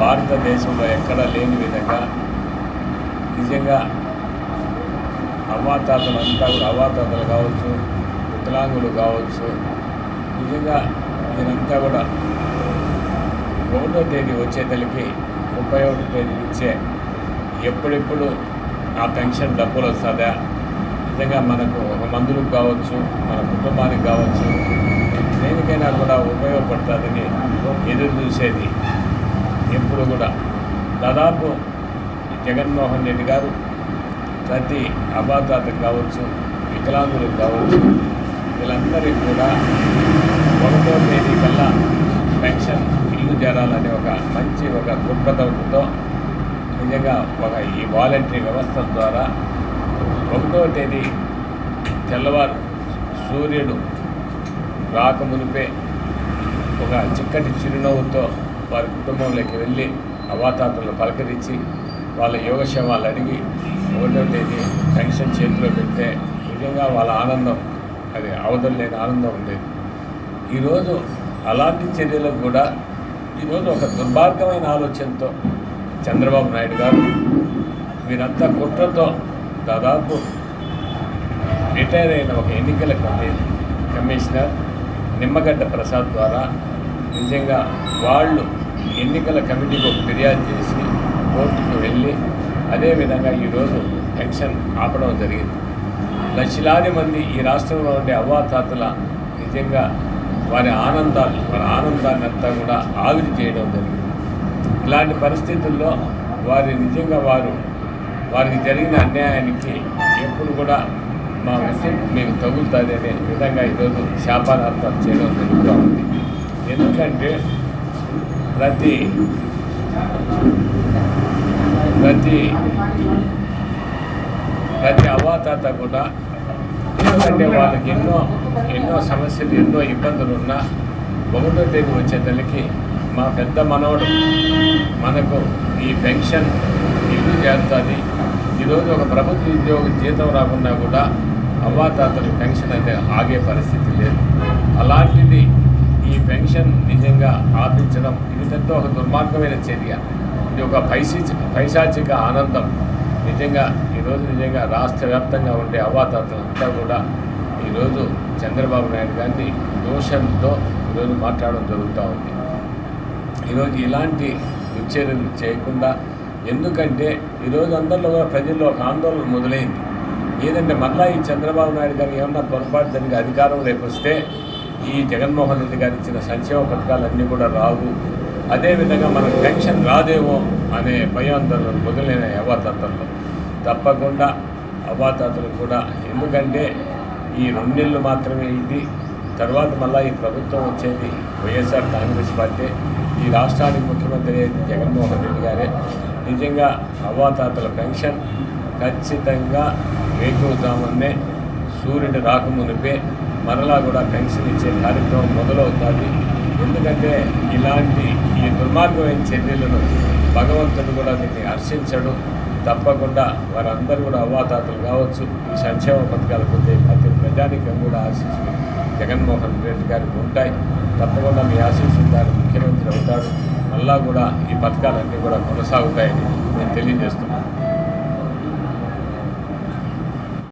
భారతదేశంలో ఎక్కడా లేని విధంగా నిజంగా అవాతాతలంతా కూడా అవాతాతలు కావచ్చు వికలాంగులు కావచ్చు నిజంగా దీనంతా కూడా ఒకటో తేదీ వచ్చేతలకి ముప్పై ఒకటో తేదీ నుంచే ఎప్పుడెప్పుడు ఆ పెన్షన్ డబ్బులు వస్తుందా? నిజంగా మనకు ఒక మందులకు కావచ్చు మన కుటుంబానికి కావచ్చు దేనికైనా కూడా ఉపయోగపడుతుందని ఎదురు చూసేది ఎప్పుడు కూడా దాదాపు జగన్మోహన్ రెడ్డి గారు ప్రతి అబాధాతకు కావచ్చు వికలాంగులకు కావచ్చు వీళ్ళందరికీ కూడా ఒకటో తేదీ కల్లా పెన్షన్ ఇల్లు చేరాలనే ఒక మంచి ఒక దృక్పథంతో నిజంగా ఒక ఈ వాలంటరీ వ్యవస్థ ద్వారా ఒకటో తేదీ తెల్లవారు సూర్యుడు రాకమునిపే ఒక చిక్కటి చిరునవ్వుతో వారి కుటుంబంలోకి వెళ్ళి అవాతాతలను పలకరించి వాళ్ళ యోగక్షేమాలు అడిగి ఒకటో తేదీ పెన్షన్ చేతిలో పెడితే నిజంగా వాళ్ళ ఆనందం అది అవధులు లేని ఆనందం ఉండేది. ఈరోజు అలాంటి చర్యలకు కూడా ఈరోజు ఒక దుర్మార్గమైన ఆలోచనతో చంద్రబాబు నాయుడు గారు వీరంతా కుట్రతో దాదాపు రిటైర్ అయిన ఒక ఎన్నికల కమిషనర్ నిమ్మగడ్డ ప్రసాద్ ద్వారా నిజంగా వాళ్ళు ఎన్నికల కమిటీకి ఒక ఫిర్యాదు చేసి కోర్టుకు వెళ్ళి అదేవిధంగా ఈరోజు పెన్షన్ ఆపడం జరిగింది. లక్షలాది మంది ఈ రాష్ట్రంలో ఉండే అవ్వాతాతల నిజంగా వారి ఆనందాలు వారి ఆనందాన్ని అంతా కూడా ఆవిరి చేయడం జరిగింది. ఇలాంటి పరిస్థితుల్లో వారి నిజంగా వారు వారికి జరిగిన అన్యాయానికి ఎప్పుడు కూడా మా విషయం మీకు తగులుతుంది అనే విధంగా ఈరోజు శాపానార్థం చేయడం జరుగుతూ ఉంది. ఎందుకంటే ప్రతి ప్రతి ప్రతి అవాతాత కూడా ఎందుకంటే వాళ్ళకి ఎన్నో ఎన్నో సమస్యలు ఎన్నో ఇబ్బందులు ఉన్నా ఒకటో తేదీ వచ్చేతలకి మా పెద్ద మనవడు మనకు ఈ పెన్షన్ ఇల్లు చేస్తుంది. ఈరోజు ఒక ప్రభుత్వ ఉద్యోగం జీతం రాకుండా కూడా అవ్వాతాతలు పెన్షన్ అయితే ఆగే పరిస్థితి లేదు. అలాంటిది ఈ పెన్షన్ నిజంగా ఆపించడం ఇది పెద్ద ఒక దుర్మార్గమైన చర్య. ఇది ఒక పైశాచిక పైశాచిక ఆనందం. నిజంగా ఈరోజు నిజంగా రాష్ట్ర వ్యాప్తంగా ఉండే అవాతాతలంతా కూడా ఈరోజు చంద్రబాబు నాయుడు గారిని దోషంతో ఈరోజు మాట్లాడడం జరుగుతూ ఉంది. ఈరోజు ఇలాంటి దుశ్చర్యలు చేయకుండా ఎందుకంటే ఈరోజు అందరిలో కూడా ప్రజల్లో ఒక ఆందోళన మొదలైంది. ఏదంటే మళ్ళా ఈ చంద్రబాబు నాయుడు గారు ఏమన్నా పొరపాటు జరిగి అధికారం రేపు వస్తే ఈ జగన్మోహన్ రెడ్డి గారు ఇచ్చిన సంక్షేమ పథకాలన్నీ కూడా రావు. అదేవిధంగా మనకు పెన్షన్ రాదేమో అనే భయాందోళన మొదలైన అవాతాతల్లో. తప్పకుండా అవాతాతలు కూడా ఎందుకంటే ఈ రెండు నెలలు మాత్రమే ఇది. తర్వాత మళ్ళీ ఈ ప్రభుత్వం వచ్చేది వైఎస్ఆర్ కాంగ్రెస్ పార్టీ. ఈ రాష్ట్రానికి ముఖ్యమంత్రి అయ్యేది జగన్మోహన్ రెడ్డి గారే. నిజంగా అవ్వాతాతల పెన్షన్ ఖచ్చితంగా వేకువజామునే సూర్యుడు రాకమునిపే మరలా కూడా పెన్షన్ ఇచ్చే కార్యక్రమం మొదలవుతుంది. ఎందుకంటే ఇలాంటి ఈ దుర్మార్గమైన చర్యలను భగవంతుడు కూడా దీన్ని హర్షించడు. తప్పకుండా వారందరూ కూడా అవ్వాతాతలు కావచ్చు ఈ సంక్షేమ పథకాలు పొందే ప్రతి ప్రజానికం కూడా ఆశీస్సులు జగన్మోహన్ రెడ్డి గారికి ఉంటాయి. తప్పకుండా మీ ఆశీస్సులు గారు ముఖ్యమంత్రి అవుతాడు. మళ్ళా కూడా ఈ పథకాలన్నీ కూడా కొనసాగుతాయని నేను తెలియజేస్తున్నాను.